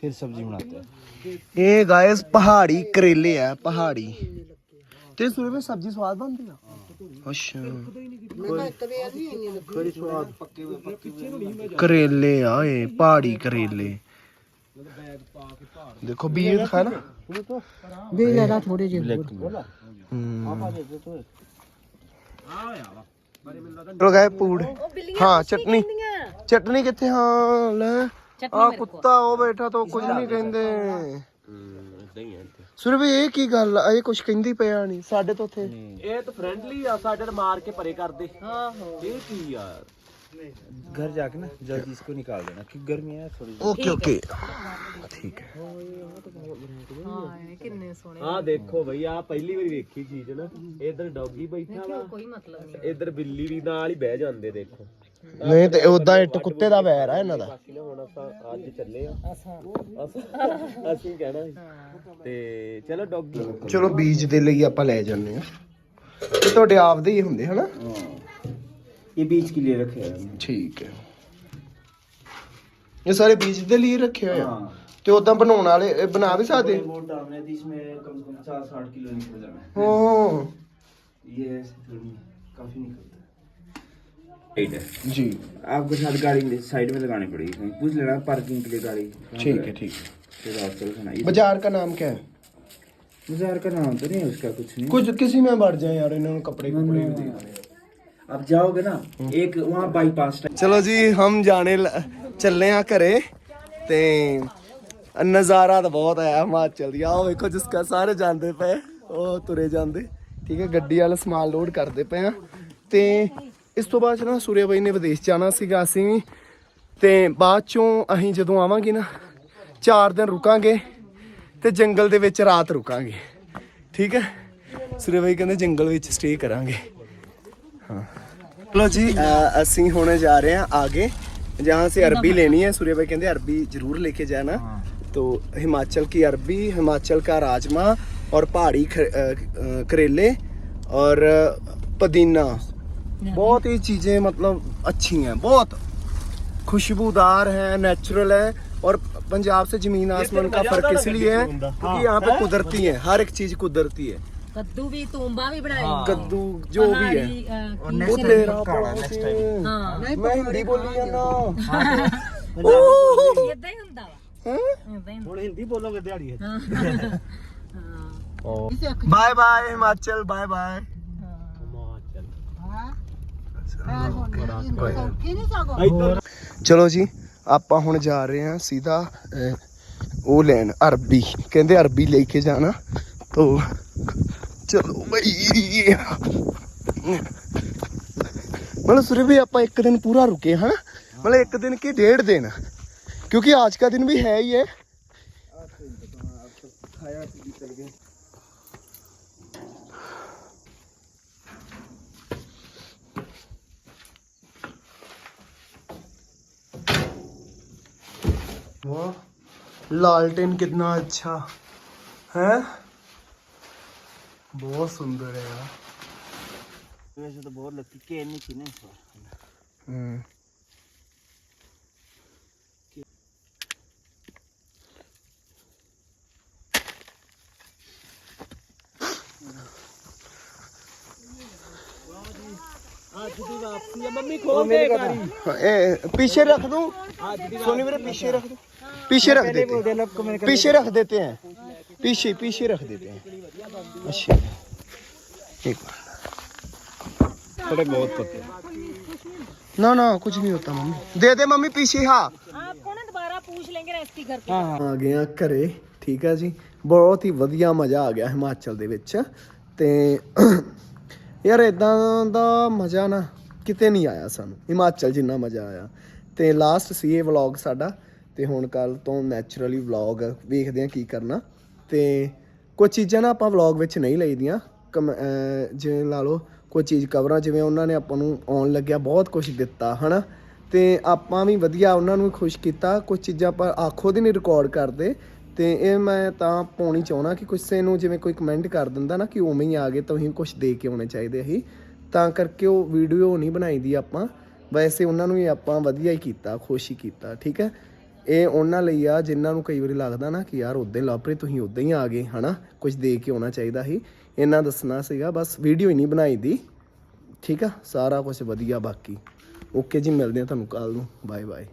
फिर सब्ज़ी बनाते हैं। ये गाइस पहाड़ी करेले है पहाड़ी। तेरे सूर्य में सब्ज़ी स्वाद बनती है? अच्छा। करेले आए पहाड़ी करेले। देखो बीज दिखाया ना। बीज लगा थोड़े पूड़ हाँ चटनी चटनी कितने हाँ ले ਚਲੋ ਗਏ ਪੂੜ ਹਾਂ ਚਟਨੀ ਚਟਨੀ ਕਿੱਥੇ ਹਾਂ ਲੈ ਆ ਕੁੱਤਾ ਉਹ ਬੈਠਾ ਤਾਂ ਉਹ ਕੁਝ ਨਹੀਂ ਕਹਿੰਦੇ ਸੁਰ ਵੀ ਇਹ ਕੀ ਗੱਲ ਆ ਇਹ ਕੁਝ ਕਹਿੰਦੀ ਪਿਆ ਨਹੀਂ ਸਾਡੇ ਤੋਂ ਉੱਥੇ ਇਹ ਤਾਂ ਫ੍ਰੈਂਡਲੀ ਆ ਸਾਡੇ ਨਾਲ ਮਾਰ ਕੇ ਪਰੇ ਕਰਦੇ ਆਹੋ ਇਹ ਕੀ ਯਾਰ घर जाके ना जल्दी इसको निकाल देना क्योंकि गर्मी है थोड़ी ਓਕੇ ਓਕੇ ਠੀਕ ਹੈ ਕਿੰਨੇ ਸੋਹਣੇ ਆ ਦੇਖੋ ਬਈ ਆ ਪਹਿਲੀ ਵਾਰੀ ਵੇਖੀ ਚੀਜ਼ ਨਾ ਇਧਰ ਡੌਗੀ ਬੈਠਾ ਵਾ ਕੋਈ ਮਤਲਬ ਨਹੀਂ ਇਧਰ ਬਿੱਲੀ ਵੀ ਨਾਲ ਹੀ ਬਹਿ ਜਾਂਦੇ ਦੇਖੋ ਨਹੀਂ ਤੇ ਉਦਾਂ ਇੱਟ ਕੁੱਤੇ ਦਾ ਵੈਰ ਆ ਇਹਨਾਂ ਦਾ ਬਾਕੀ ਨਾ ਹੁਣ ਆਪਾਂ ਅੱਜ ਚੱਲੇ ਆ ਅਸਾਂ ਅਸੀਂ ਕਹਿਣਾ ਸੀ ਤੇ ਚਲੋ ਡੌਗੀ ਚਲੋ ਬੀਜ ਦੇ ਲਈ ਆਪਾਂ ਲੈ ਜਾਂਦੇ ਆ ਇਹ ਤੁਹਾਡੇ ਆਪਦੇ ਹੀ ਹੁੰਦੇ ਹਨਾ ये बीज के लिए रखे हैं ਠੀਕ ਹੈ ਇਹ ਸਾਰੇ ਬੀਜ ਦੇ ਲਈ ਰੱਖੇ ਹੋਏ ਆ हाँ ਤੇ ਉਦਾਂ ਬਣਾਉਣ ਵਾਲੇ ਇਹ ਬਣਾ ਵੀ ਸਕਦੇ वो डालना है तो इसमें कम से कम पचास साठ किलो निकल जाना है ਹਾਂ ये ऐसे थोड़ी है, काफी निकलता है राइट है ਜੀ आपको शायद गाड़ी साइड में लगानी पड़ेगी कहीं पूछ लेना पार्किंग के लिए गाड़ी कहाँ ठीक पर है ठीक है फिर आप चलो खाना ये बाजार का नाम क्या है बाजार का नाम तो नहीं है उसका कुछ नहीं ਕੁਝ ਕਿਸੇ में बढ़ जाए यार इन्होंने कपड़े कपड़े भी देखने आप जाओगे ना एक वहाँ बाईपास ਚਲੋ ਜੀ ਹਮ ਜਾਣੇ ਲ- ਚੱਲੇ ਆ ਘਰੇ ਤੇ ਨਜ਼ਾਰਾ ਤਾਂ ਬਹੁਤ ਆਇਆ ਹਿਮਾਚਲ ਦੀ ਆਹ ਵੇਖੋ ਜਿਸਕਾ ਸਾਰੇ ਜਾਂਦੇ ਪਏ ਉਹ ਤੁਰੇ ਜਾਂਦੇ ਠੀਕ ਹੈ ਗੱਡੀ ਵਾਲਾ ਸਮਾਨ ਲੋਡ ਕਰਦੇ ਪਏ ਆ ਤੇ ਇਸ ਤੋਂ ਬਾਅਦ 'ਚ ਨਾ ਸੂਰਿਆ ਬਾਈ ਨੇ ਵਿਦੇਸ਼ ਜਾਣਾ ਸੀਗਾ ਅਸੀਂ ਵੀ ਤੇ ਬਾਅਦ ਚੋਂ ਅਸੀਂ ਜਦੋਂ ਆਵਾਂਗੇ ਨਾ 4 ਦਿਨ ਰੁਕਾਂਗੇ ਤੇ ਜੰਗਲ ਦੇ ਵਿੱਚ ਰਾਤ ਰੁਕਾਂਗੇ ਠੀਕ ਹੈ ਸੂਰਿਆ ਬਾਈ ਕਹਿੰਦੇ ਜੰਗਲ ਵਿੱਚ ਸਟੇ ਕਰਾਂਗੇ चलो जी अ, ਅਸੀਂ ਹੁਣ जा रहे हैं आगे जहाँ से अरबी लेनी है सूर्य भाई कहते अरबी जरूर लेके जाना तो हिमाचल की अरबी हिमाचल का राजमा और पहाड़ी ख- अ, अ, करेले और पुदीना बहुत ही चीज़ें मतलब अच्छी हैं बहुत खुशबूदार है नेचुरल है और पंजाब से जमीन आसमान का फर्क इसलिए है क्योंकि यहाँ पे कुदरती है हर एक चीज़ कुदरती है ਕੱਦੂ ਵੀ ਤੂੰਬਾ ਵੀ ਬਣਾਈ कद्दू जो भी है ਪਹਾੜੀ, ਅਹ, ਕੀ वो ਸੀ? तेरा पड़ोसी। ਹਾਂ मैं हिंदी बोली जाना ਇਦਾਂ ਹੀ ਹੁੰਦਾ ਵਾ ਇਦਾਂ ਹੀ ਹੁਣ ਹਿੰਦੀ ਬੋਲੋਗੇ ਦਿਹਾੜੀ bye bye Himachal bye bye ਸੌਖੀ ਨਹੀਂ ਸਗੋਂ ਚਲੋ ਜੀ, ਆਪਾਂ ਹੁਣ ਜਾ ਰਹੇ ਹਾਂ ਸਿੱਧਾ ਉਹ ਲੈਣ, ਅਰਬੀ। ਕਹਿੰਦੇ ਅਰਬੀ ਲੈ ਕੇ ਜਾਣਾ। ਤੋ, ਚਲੋ ਬਈ। ਮਤਲਬ ਸੁਰੇ ਵੀ ਆਪਾਂ ਇੱਕ ਦਿਨ ਪੂਰਾ ਰੁਕੇ ਹਾਂ ਮਤਲਬ ਇੱਕ ਦਿਨ ਕੀ ਡੇਢ ਦਿਨ? ਕਿਉਂਕਿ ਅੱਜ ਦਾ ਦਿਨ ਵੀ ਹੈ ਹੀ ਹੈ। वाह। लालटेन कितना अच्छा। है? बहुत सुंदर है यार। वैसे तो बहुत लगती केन नहीं थी ना इस बार। हम्म। हाँ, ए, पीछे रख दूँ? सोनी मेरे पीछे रख दूँ? पीछे रख देते हैं पीछे रख देते हैं पीछे पीछे रख देते हैं अच्छा एक मिनट थोड़े बहुत पत्ते ना ना कुछ नहीं होता मम्मी दे दे मम्मी पीछे हाँ ਆਪਕੋ ਨਾ ਦੁਬਾਰਾ पूछ लेंगे रेसिपी करके ਆ ਗਏ ਆ ਘਰੇ ਠੀਕ ਆ ਜੀ ਬਹੁਤ ਹੀ ਵਧੀਆ ਮਜ਼ਾ ਆ ਗਿਆ ਹਿਮਾਚਲ ਦੇ ਵਿੱਚ ਤੇ ਯਾਰ ਇਦਾਂ ਦਾ ਮਜ਼ਾ ਨਾ ਕਿਤੇ ਨਹੀਂ ਆਇਆ ਸਾਨੂੰ ਹਿਮਾਚਲ ਜਿੰਨਾ ਮਜ਼ਾ ਆਇਆ ਤੇ ਲਾਸਟ ਸੀ ਇਹ ਵਲੌਗ ਸਾਡਾ ਤੇ ਹੁਣ ਕੱਲ ਤੋਂ ਨੈਚੁਰਲੀ ਵਲੌਗ ਵੇਖਦੇ ਆ ਕੀ ਕਰਨਾ। ਤੇ ਕੁਝ ਚੀਜ਼ਾਂ ਨਾ ਆਪਾਂ ਵਲੌਗ ਵਿੱਚ ਨਹੀਂ ਲਈਦੀਆਂ। ਕਮ- ਜਿਵੇਂ ਲਾ ਲਓ, ਕੋਈ ਚੀਜ਼ ਕਵਰਾਂ ਜਿਵੇਂ ਉਹਨਾਂ ਨੇ ਆਪਾਂ ਨੂੰ ਆਉਣ ਲੱਗਿਆ, ਬਹੁਤ ਕੁਝ ਦਿੱਤਾ, ਹਨਾ? ਤੇ ਆਪਾਂ ਵੀ ਵਧੀਆ ਉਹਨਾਂ ਨੂੰ ਵੀ ਖੁਸ਼ ਕੀਤਾ। ਕੁਝ ਚੀਜ਼ਾਂ ਆਪਾਂ ਆਖੋ ਦੀ ਨਹੀਂ ਰਿਕਾਰਡ ਕਰਦੇ। ਤੇ ਇਹ ਮੈਂ ਤਾਂ ਪਾਉਣੀ ਚਾਹਣਾ ਕਿ ਕਿਸੇ ਨੂੰ ਜਿਵੇਂ ਕੋਈ ਕਮੈਂਟ ਕਰ ਦਿੰਦਾ ਨਾ ਕਿ ਉਵੇਂ ਹੀ ਆ ਗਏ ਤੁਸੀਂ ਕੁਝ ਦੇ ਕੇ ਆਉਣੇ ਚਾਹੀਦੇ ਸੀ ਤਾਂ ਕਰਕੇ ਉਹ ਵੀਡੀਓ ਨਹੀਂ ਬਣਾਈ ਦੀ ਆਪਾਂ। ਵੈਸੇ ਉਹਨਾਂ ਨੂੰ ਵੀ ਆਪਾਂ ਵਧੀਆ ਹੀ ਕੀਤਾ, ਖੁਸ਼ ਹੀ ਕੀਤਾ, ਠੀਕ ਹੈ? ਇਹ ਉਹਨਾਂ ਲਈ ਆ ਜਿਨ੍ਹਾਂ ਨੂੰ ਕਈ ਵਾਰੀ ਲੱਗਦਾ ਨਾ ਕਿ ਯਾਰ ਉਦਾਂ ਹੀ ਲਾਪਰੇ ਤੁਸੀਂ ਉਦਾਂ ਹੀ ਆ ਗਏ, ਹਨਾ? ਕੁਝ ਦੇ ਕੇ ਆਉਣਾ ਚਾਹੀਦਾ ਸੀ। ਇਹਨਾਂ ਦੱਸਣਾ ਸੀਗਾ, ਬਸ ਵੀਡੀਓ ਹੀ ਨਹੀਂ ਬਣਾਈ ਦੀ। ਠੀਕ ਆ? ਸਾਰਾ ਕੁਝ ਵਧੀਆ ਬਾਕੀ। ਓਕੇ ਜੀ, ਮਿਲਦੇ ਆ ਤੁਹਾਨੂੰ ਕੱਲ ਨੂੰ। Bye bye